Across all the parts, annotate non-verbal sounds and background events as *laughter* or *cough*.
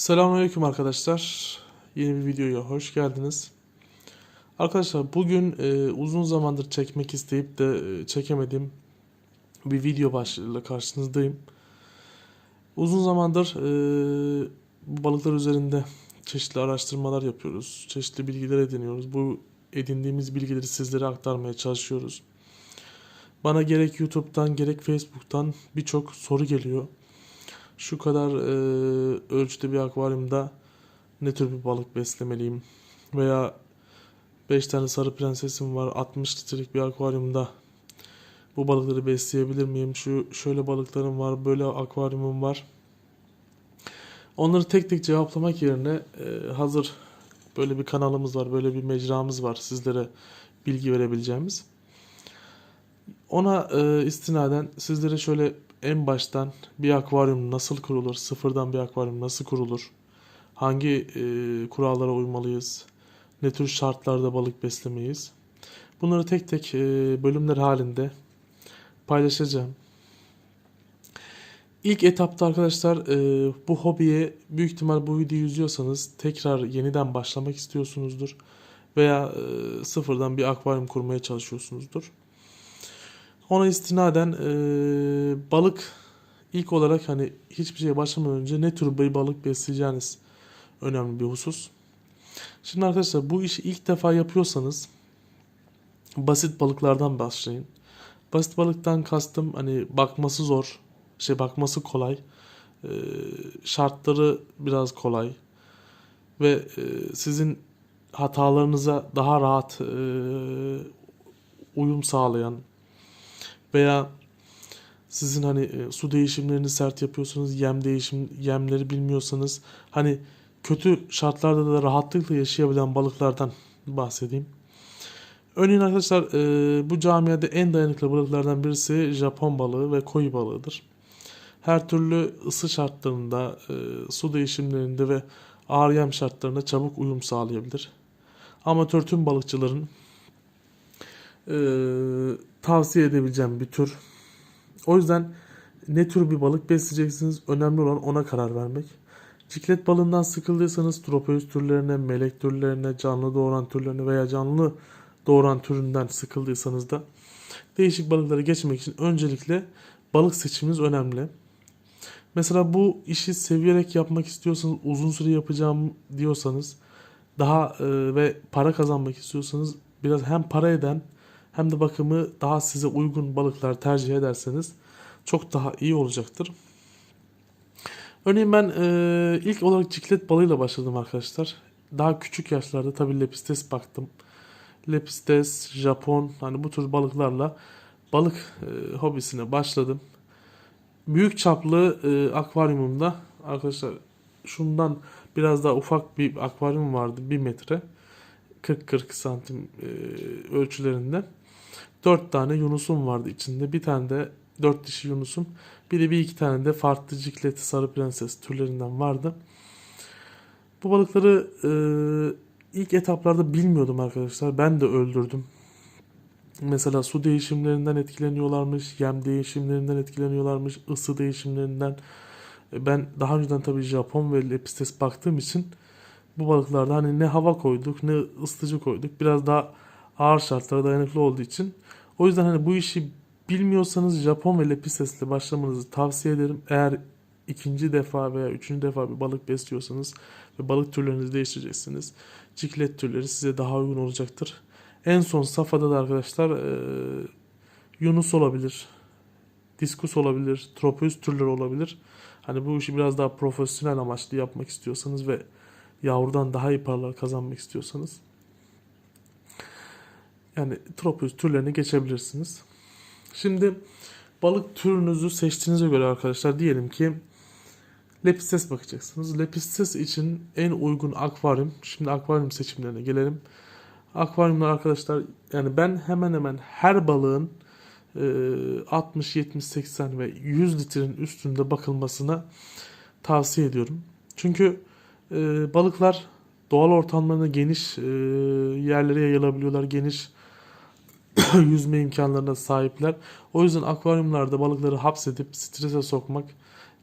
Selamünaleyküm arkadaşlar. Yeni bir videoya hoş geldiniz. Arkadaşlar bugün e, uzun zamandır çekmek isteyip de e, çekemediğim bir video başlığıyla karşınızdayım. Uzun zamandır e, balıklar üzerinde çeşitli araştırmalar yapıyoruz. Çeşitli bilgiler ediniyoruz. Bu edindiğimiz bilgileri sizlere aktarmaya çalışıyoruz. Bana gerek YouTube'dan gerek Facebook'tan birçok soru geliyor şu kadar e, ölçüde bir akvaryumda ne tür bir balık beslemeliyim? Veya 5 tane sarı prensesim var 60 litrelik bir akvaryumda bu balıkları besleyebilir miyim? Şu şöyle balıklarım var, böyle akvaryumum var. Onları tek tek cevaplamak yerine e, hazır böyle bir kanalımız var, böyle bir mecramız var sizlere bilgi verebileceğimiz. Ona e, istinaden sizlere şöyle en baştan bir akvaryum nasıl kurulur, sıfırdan bir akvaryum nasıl kurulur, hangi e, kurallara uymalıyız, ne tür şartlarda balık beslemeyiz. Bunları tek tek e, bölümler halinde paylaşacağım. İlk etapta arkadaşlar e, bu hobiye büyük ihtimal bu videoyu izliyorsanız tekrar yeniden başlamak istiyorsunuzdur veya e, sıfırdan bir akvaryum kurmaya çalışıyorsunuzdur. Ona istinaden e, balık ilk olarak hani hiçbir şeye başlamadan önce ne tür bir balık besleyeceğiniz önemli bir husus. Şimdi arkadaşlar bu işi ilk defa yapıyorsanız basit balıklardan başlayın. Basit balıktan kastım hani bakması zor, şey bakması kolay, e, şartları biraz kolay ve e, sizin hatalarınıza daha rahat e, uyum sağlayan veya sizin hani e, su değişimlerini sert yapıyorsanız, yem değişim yemleri bilmiyorsanız hani kötü şartlarda da rahatlıkla yaşayabilen balıklardan bahsedeyim. Örneğin arkadaşlar e, bu camiada en dayanıklı balıklardan birisi Japon balığı ve koyu balığıdır. Her türlü ısı şartlarında, e, su değişimlerinde ve ağır yem şartlarında çabuk uyum sağlayabilir. Amatör tüm balıkçıların e, tavsiye edebileceğim bir tür. O yüzden ne tür bir balık besleyeceksiniz önemli olan ona karar vermek. Ciklet balığından sıkıldıysanız tropoid türlerine, melek türlerine, canlı doğuran türlerine veya canlı doğuran türünden sıkıldıysanız da değişik balıklara geçmek için öncelikle balık seçiminiz önemli. Mesela bu işi severek yapmak istiyorsanız, uzun süre yapacağım diyorsanız daha e, ve para kazanmak istiyorsanız biraz hem para eden hem de bakımı daha size uygun balıklar tercih ederseniz çok daha iyi olacaktır. Örneğin ben e, ilk olarak ciklet balığıyla başladım arkadaşlar. Daha küçük yaşlarda tabii lepistes baktım. Lepistes, Japon hani bu tür balıklarla balık e, hobisine başladım. Büyük çaplı e, akvaryumumda arkadaşlar şundan biraz daha ufak bir akvaryum vardı 1 metre 40-40 santim e, ölçülerinde. 4 tane yunusum vardı içinde. Bir tane de 4 dişi yunusum. Bir de bir iki tane de farklı cikleti sarı prenses türlerinden vardı. Bu balıkları e, ilk etaplarda bilmiyordum arkadaşlar. Ben de öldürdüm. Mesela su değişimlerinden etkileniyorlarmış, yem değişimlerinden etkileniyorlarmış, ısı değişimlerinden. E, Ben daha önceden tabii Japon ve Lepistes baktığım için bu balıklarda hani ne hava koyduk ne ısıtıcı koyduk. Biraz daha ağır şartlara dayanıklı olduğu için. O yüzden hani bu işi bilmiyorsanız Japon ve Lepistes'le başlamanızı tavsiye ederim. Eğer ikinci defa veya üçüncü defa bir balık besliyorsanız ve balık türlerinizi değiştireceksiniz. Ciklet türleri size daha uygun olacaktır. En son safhada da arkadaşlar e, Yunus olabilir. Diskus olabilir. Tropeus türleri olabilir. Hani bu işi biraz daha profesyonel amaçlı yapmak istiyorsanız ve yavrudan daha iyi paralar kazanmak istiyorsanız yani Tropeus türlerine geçebilirsiniz. Şimdi balık türünüzü seçtiğinize göre arkadaşlar diyelim ki Lepistes bakacaksınız. Lepistes için en uygun akvaryum. Şimdi akvaryum seçimlerine gelelim. Akvaryumlar arkadaşlar yani ben hemen hemen her balığın e, 60, 70, 80 ve 100 litrenin üstünde bakılmasına tavsiye ediyorum. Çünkü e, balıklar doğal ortamlarına geniş e, yerlere yayılabiliyorlar. Geniş *coughs* yüzme imkanlarına sahipler. O yüzden akvaryumlarda balıkları hapsedip strese sokmak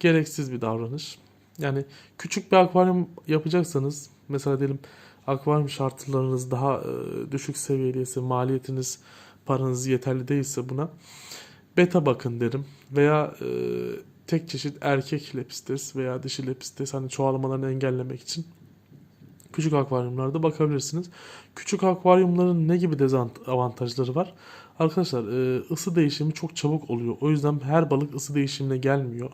gereksiz bir davranış. Yani küçük bir akvaryum yapacaksanız mesela diyelim akvaryum şartlarınız daha e, düşük seviyedeyse maliyetiniz paranız yeterli değilse buna beta bakın derim veya e, tek çeşit erkek lepistes veya dişi lepistes hani çoğalmalarını engellemek için küçük akvaryumlarda bakabilirsiniz. Küçük akvaryumların ne gibi dezavantajları var? Arkadaşlar e, ısı değişimi çok çabuk oluyor. O yüzden her balık ısı değişimine gelmiyor.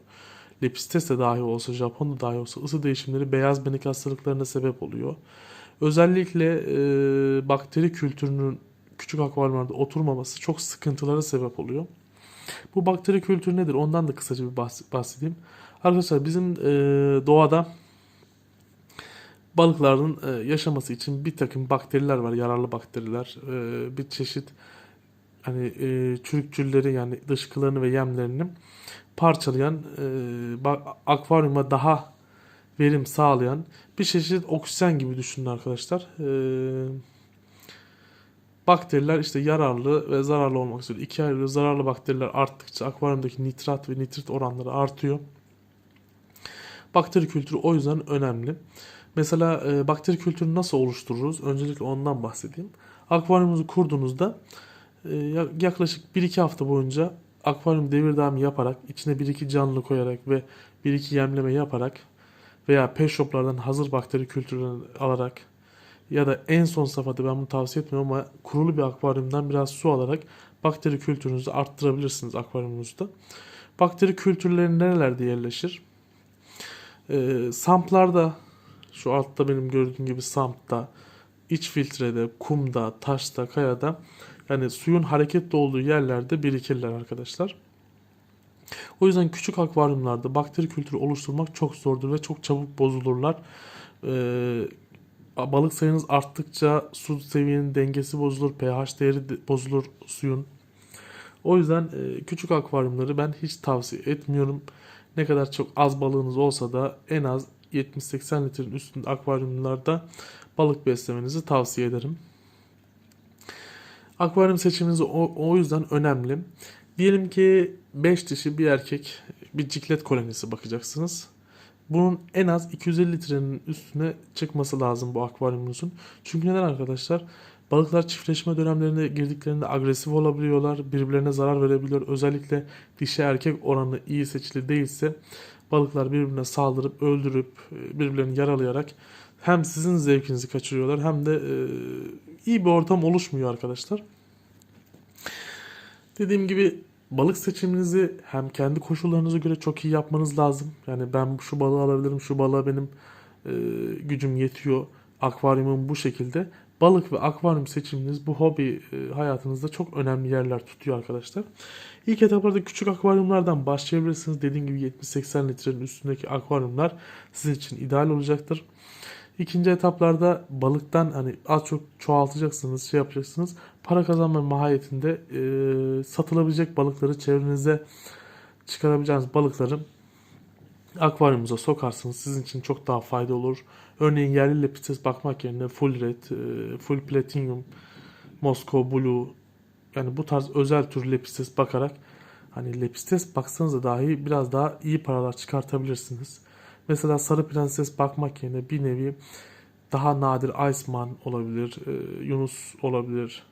Lepistes de dahi olsa, Japon da dahi olsa ısı değişimleri beyaz benik hastalıklarına sebep oluyor. Özellikle e, bakteri kültürünün küçük akvaryumlarda oturmaması çok sıkıntılara sebep oluyor. Bu bakteri kültürü nedir? Ondan da kısaca bir bahs- bahsedeyim. Arkadaşlar bizim e, doğada balıkların e, yaşaması için bir takım bakteriler var, yararlı bakteriler. E, bir çeşit hani e, çürükçülleri yani dışkılarını ve yemlerini parçalayan, akvaryuma daha verim sağlayan bir çeşit oksijen gibi düşünün arkadaşlar. Bakteriler işte yararlı ve zararlı olmak üzere iki ayrı zararlı bakteriler arttıkça akvaryumdaki nitrat ve nitrit oranları artıyor. Bakteri kültürü o yüzden önemli. Mesela e, bakteri kültürünü nasıl oluştururuz? Öncelikle ondan bahsedeyim. Akvaryumunuzu kurduğunuzda e, ya- yaklaşık 1-2 hafta boyunca akvaryum devir yaparak, içine 1-2 canlı koyarak ve 1-2 yemleme yaparak veya pet shoplardan hazır bakteri kültürlerini alarak ya da en son safhada ben bunu tavsiye etmiyorum ama kurulu bir akvaryumdan biraz su alarak bakteri kültürünüzü arttırabilirsiniz akvaryumunuzda. Bakteri kültürleri nerelerde yerleşir? Ee, samplarda şu altta benim gördüğüm gibi sampta, iç filtrede, kumda, taşta, kayada yani suyun hareketli olduğu yerlerde birikirler arkadaşlar. O yüzden küçük akvaryumlarda bakteri kültürü oluşturmak çok zordur ve çok çabuk bozulurlar. Ee, balık sayınız arttıkça su seviyenin dengesi bozulur, pH değeri de- bozulur suyun. O yüzden e, küçük akvaryumları ben hiç tavsiye etmiyorum. Ne kadar çok az balığınız olsa da en az 70-80 litrenin üstünde akvaryumlarda balık beslemenizi tavsiye ederim. Akvaryum seçiminiz o, o yüzden önemli. Diyelim ki 5 dişi bir erkek bir ciklet kolonisi bakacaksınız. Bunun en az 250 litrenin üstüne çıkması lazım bu akvaryumunuzun. Çünkü neden arkadaşlar? Balıklar çiftleşme dönemlerine girdiklerinde agresif olabiliyorlar. Birbirlerine zarar verebiliyor. Özellikle dişi erkek oranı iyi seçili değilse balıklar birbirine saldırıp öldürüp e, birbirlerini yaralayarak hem sizin zevkinizi kaçırıyorlar hem de e, iyi bir ortam oluşmuyor arkadaşlar. Dediğim gibi balık seçiminizi hem kendi koşullarınıza göre çok iyi yapmanız lazım. Yani ben şu balığı alabilirim, şu balığa benim e, gücüm yetiyor. Akvaryumum bu şekilde. Balık ve akvaryum seçiminiz bu hobi e, hayatınızda çok önemli yerler tutuyor arkadaşlar. İlk etaplarda küçük akvaryumlardan başlayabilirsiniz. Dediğim gibi 70-80 litrenin üstündeki akvaryumlar sizin için ideal olacaktır. İkinci etaplarda balıktan hani az çok çoğaltacaksınız, şey yapacaksınız. Para kazanma mahiyetinde e, satılabilecek balıkları çevrenize çıkarabileceğiniz balıkları akvaryumuza sokarsınız. Sizin için çok daha fayda olur. Örneğin yerli lepistes bakmak yerine full red, e, full platinum, Moscow blue yani bu tarz özel tür lepistes bakarak hani lepistes baksanız dahi biraz daha iyi paralar çıkartabilirsiniz. Mesela sarı prenses bakmak yerine bir nevi daha nadir Iceman olabilir, e, Yunus olabilir.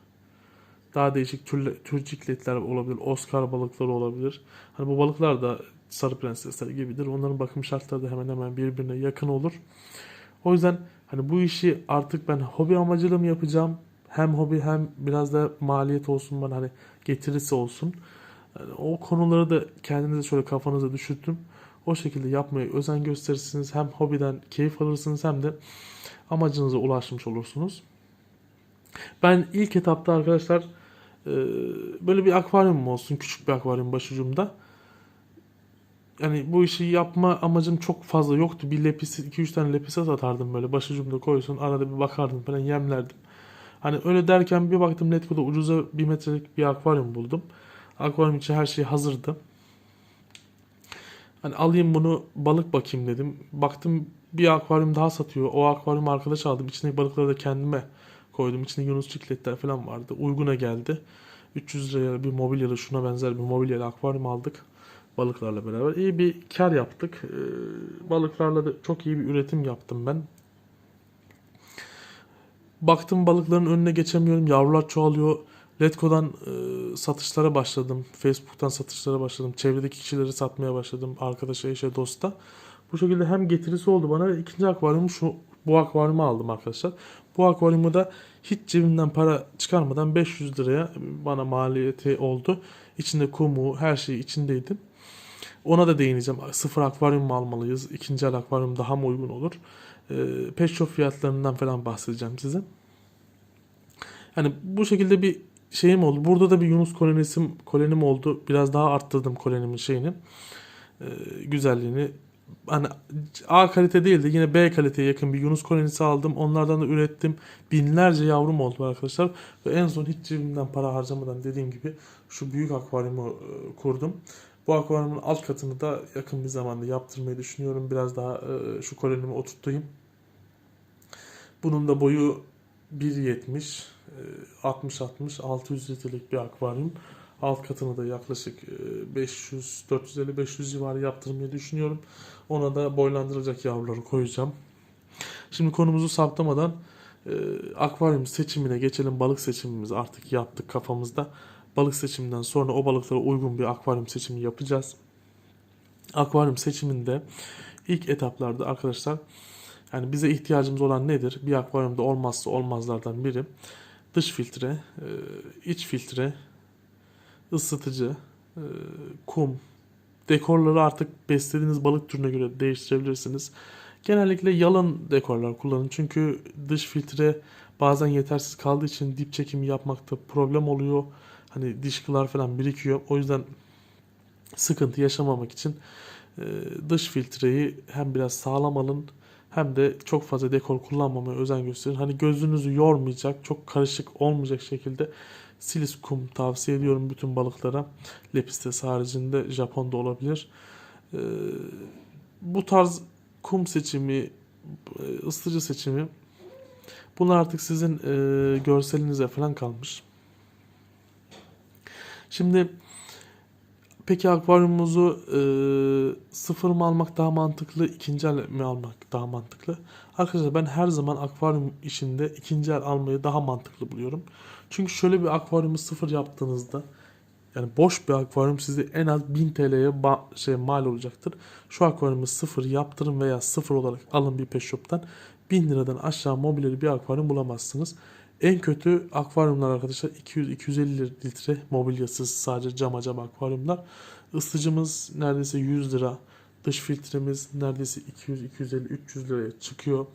Daha değişik tür, tür cikletler olabilir, Oscar balıkları olabilir. Hani bu balıklar da sarı prensesler gibidir. Onların bakım şartları da hemen hemen birbirine yakın olur. O yüzden hani bu işi artık ben hobi amacıyla mı yapacağım? Hem hobi hem biraz da maliyet olsun bana hani getirisi olsun. Yani o konuları da kendinize şöyle kafanıza düşürtün. O şekilde yapmaya özen gösterirsiniz. Hem hobiden keyif alırsınız hem de amacınıza ulaşmış olursunuz. Ben ilk etapta arkadaşlar böyle bir akvaryum olsun. Küçük bir akvaryum başucumda. Yani bu işi yapma amacım çok fazla yoktu. Bir lepis, 2-3 tane lepise satardım böyle. Başucumda koysun. Arada bir bakardım falan yemlerdim. Hani öyle derken bir baktım Letgo'da ucuza bir metrelik bir akvaryum buldum. Akvaryum içi her şey hazırdı. Hani alayım bunu balık bakayım dedim. Baktım bir akvaryum daha satıyor. O akvaryum arkadaş aldım. İçindeki balıkları da kendime koydum. İçinde Yunus çikletler falan vardı. Uyguna geldi. 300 liraya bir mobilyalı şuna benzer bir mobilyalı akvaryum aldık. Balıklarla beraber. iyi bir kar yaptık. Ee, balıklarla da çok iyi bir üretim yaptım ben. Baktım balıkların önüne geçemiyorum. Yavrular çoğalıyor. Letgo'dan e, satışlara başladım. Facebook'tan satışlara başladım. Çevredeki kişileri satmaya başladım. Arkadaşa, eşe, dosta. Bu şekilde hem getirisi oldu bana. ve ikinci akvaryumu şu bu akvaryumu aldım arkadaşlar. Bu akvaryumu da hiç cebimden para çıkarmadan 500 liraya bana maliyeti oldu. İçinde kumu, her şey içindeydi. Ona da değineceğim. Sıfır akvaryum mu almalıyız? İkinci el akvaryum daha mı uygun olur? Ee, pet shop fiyatlarından falan bahsedeceğim size. Yani bu şekilde bir şeyim oldu. Burada da bir Yunus kolonisim, kolonim oldu. Biraz daha arttırdım kolonimin şeyini. Ee, güzelliğini. Hani A kalite değil de yine B kaliteye yakın bir Yunus kolonisi aldım. Onlardan da ürettim. Binlerce yavrum oldu arkadaşlar. Ve en son hiç cebimden para harcamadan dediğim gibi şu büyük akvaryumu e, kurdum. Bu akvaryumun alt katını da yakın bir zamanda yaptırmayı düşünüyorum. Biraz daha e, şu kolonimi oturtayım. Bunun da boyu 1.70 60-60 600 litrelik bir akvaryum. Alt katını da yaklaşık e, 500 450-500 civarı yaptırmayı düşünüyorum. Ona da boylandıracak yavruları koyacağım. Şimdi konumuzu saptamadan e, akvaryum seçimine geçelim. Balık seçimimizi artık yaptık kafamızda. Balık seçiminden sonra o balıklara uygun bir akvaryum seçimi yapacağız. Akvaryum seçiminde ilk etaplarda arkadaşlar yani bize ihtiyacımız olan nedir? Bir akvaryumda olmazsa olmazlardan biri dış filtre, e, iç filtre, ısıtıcı, e, kum, dekorları artık beslediğiniz balık türüne göre değiştirebilirsiniz. Genellikle yalın dekorlar kullanın. Çünkü dış filtre bazen yetersiz kaldığı için dip çekimi yapmakta problem oluyor. Hani dışkılar falan birikiyor. O yüzden sıkıntı yaşamamak için e, dış filtreyi hem biraz sağlam alın hem de çok fazla dekor kullanmamaya özen gösterin. Hani gözünüzü yormayacak, çok karışık olmayacak şekilde silis kum tavsiye ediyorum bütün balıklara. Lepistes haricinde Japon'da olabilir. Ee, bu tarz kum seçimi, ısıtıcı seçimi bunlar artık sizin e, görselinize falan kalmış. Şimdi Peki akvaryumumuzu e, sıfır mı almak daha mantıklı, ikinci el mi almak daha mantıklı? Arkadaşlar ben her zaman akvaryum işinde ikinci el almayı daha mantıklı buluyorum. Çünkü şöyle bir akvaryumu sıfır yaptığınızda yani boş bir akvaryum size en az 1000 TL'ye şey mal olacaktır. Şu akvaryumu sıfır yaptırın veya sıfır olarak alın bir pet shop'tan 1000 liradan aşağı mobilyeli bir akvaryum bulamazsınız. En kötü akvaryumlar arkadaşlar 200-250 litre mobilyasız sadece cama cam akvaryumlar. Isıtıcımız neredeyse 100 lira. Dış filtremiz neredeyse 200-250-300 liraya çıkıyor.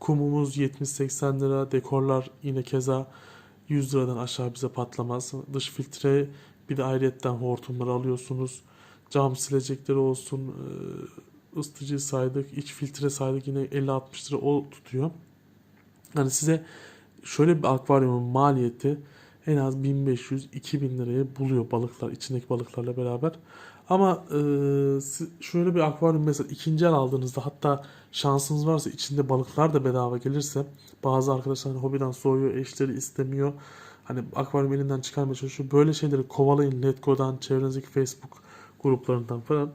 Kumumuz 70-80 lira. Dekorlar yine keza 100 liradan aşağı bize patlamaz. Dış filtre bir de ayrıyetten hortumları alıyorsunuz. Cam silecekleri olsun. ısıtıcı saydık. iç filtre saydık. Yine 50-60 lira o tutuyor. Yani size şöyle bir akvaryumun maliyeti en az 1500-2000 liraya buluyor balıklar, içindeki balıklarla beraber. Ama e, şöyle bir akvaryum mesela ikinci el aldığınızda hatta şansınız varsa içinde balıklar da bedava gelirse bazı arkadaşlar hani hobiden soğuyor, eşleri istemiyor. Hani akvaryum elinden çıkarmaya çalışıyor. Böyle şeyleri kovalayın Letgo'dan, çevrenizdeki Facebook gruplarından falan.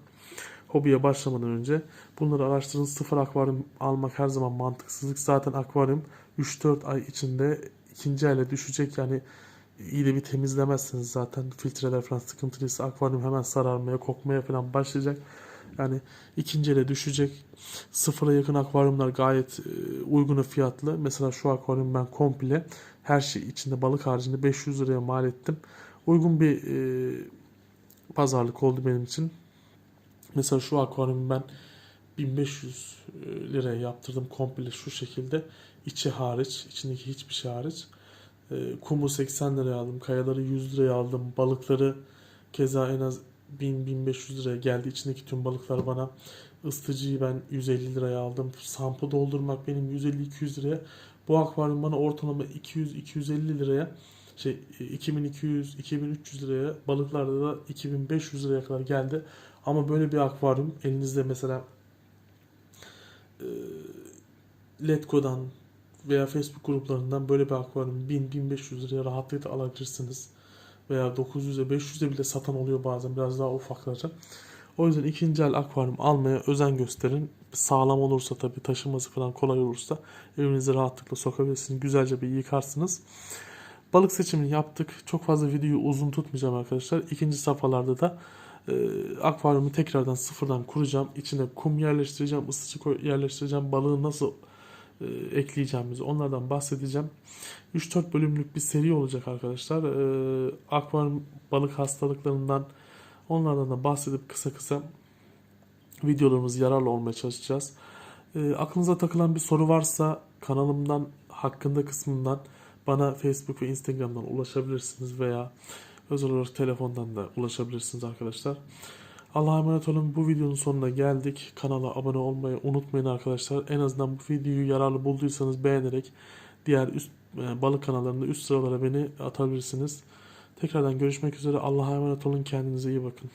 Hobiye başlamadan önce bunları araştırın. Sıfır akvaryum almak her zaman mantıksızlık. Zaten akvaryum 3-4 ay içinde ikinci ele düşecek. Yani iyi de bir temizlemezsiniz zaten. Filtreler falan sıkıntılıysa akvaryum hemen sararmaya, kokmaya falan başlayacak. Yani ikinci ele düşecek. Sıfıra yakın akvaryumlar gayet e, uygun fiyatlı. Mesela şu akvaryum ben komple her şey içinde balık haricinde 500 liraya mal ettim. Uygun bir e, pazarlık oldu benim için. Mesela şu akvaryumu ben 1500 e, liraya yaptırdım komple şu şekilde. İçi hariç, içindeki hiçbir şey hariç. E, kumu 80 liraya aldım, kayaları 100 liraya aldım, balıkları keza en az 1000-1500 liraya geldi. İçindeki tüm balıklar bana. Isıtıcıyı ben 150 liraya aldım. Sampı doldurmak benim 150-200 liraya. Bu akvaryum bana ortalama 200-250 liraya şey 2200-2300 liraya balıklarda da 2500 liraya kadar geldi. Ama böyle bir akvaryum elinizde mesela e, Letgo'dan veya Facebook gruplarından böyle bir akvaryum 1000-1500 liraya rahatlıkla alabilirsiniz. Veya 900'e 500'e bile satan oluyor bazen biraz daha ufakları. O yüzden ikinci el akvaryum almaya özen gösterin. Sağlam olursa tabii taşıması falan kolay olursa evinize rahatlıkla sokabilirsiniz. Güzelce bir yıkarsınız. Balık seçimini yaptık. Çok fazla videoyu uzun tutmayacağım arkadaşlar. İkinci safhalarda da e, akvaryumu tekrardan sıfırdan kuracağım. İçine kum yerleştireceğim, ısıtıcı yerleştireceğim. Balığı nasıl e, ekleyeceğimizi onlardan bahsedeceğim. 3-4 bölümlük bir seri olacak arkadaşlar. E, akvaryum balık hastalıklarından onlardan da bahsedip kısa kısa videolarımız yararlı olmaya çalışacağız. E, aklınıza takılan bir soru varsa kanalımdan hakkında kısmından bana Facebook ve Instagram'dan ulaşabilirsiniz veya özel olarak telefondan da ulaşabilirsiniz arkadaşlar. Allah'a emanet olun. Bu videonun sonuna geldik. Kanala abone olmayı unutmayın arkadaşlar. En azından bu videoyu yararlı bulduysanız beğenerek diğer üst e, balık kanallarında üst sıralara beni atabilirsiniz. Tekrardan görüşmek üzere. Allah'a emanet olun. Kendinize iyi bakın.